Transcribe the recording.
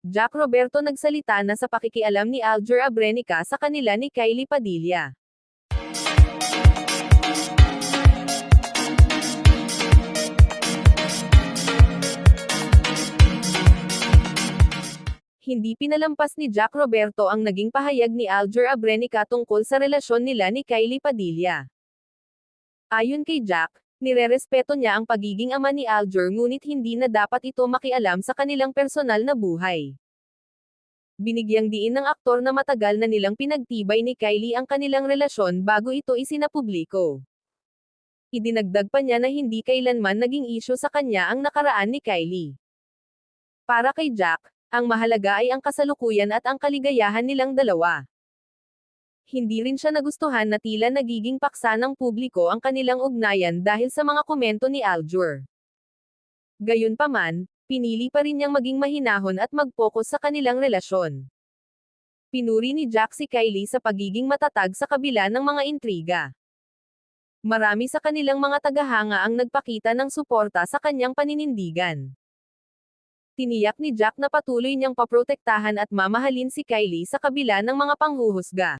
Jack Roberto nagsalita na sa pakikialam ni Alger Abrenica sa kanila ni Kylie Padilla. Hindi pinalampas ni Jack Roberto ang naging pahayag ni Alger Abrenica tungkol sa relasyon nila ni Kylie Padilla. Ayon kay Jack, nirerespeto niya ang pagiging ama ni Alger ngunit hindi na dapat ito makialam sa kanilang personal na buhay. Binigyang diin ng aktor na matagal na nilang pinagtibay ni Kylie ang kanilang relasyon bago ito isinapubliko. Idinagdag pa niya na hindi kailanman naging isyo sa kanya ang nakaraan ni Kylie. Para kay Jack, ang mahalaga ay ang kasalukuyan at ang kaligayahan nilang dalawa. Hindi rin siya nagustuhan na tila nagiging paksa ng publiko ang kanilang ugnayan dahil sa mga komento ni Aljur. Gayunpaman, pinili pa rin niyang maging mahinahon at mag-focus sa kanilang relasyon. Pinuri ni Jack si Kylie sa pagiging matatag sa kabila ng mga intriga. Marami sa kanilang mga tagahanga ang nagpakita ng suporta sa kanyang paninindigan. Tiniyak ni Jack na patuloy niyang paprotektahan at mamahalin si Kylie sa kabila ng mga panghuhusga.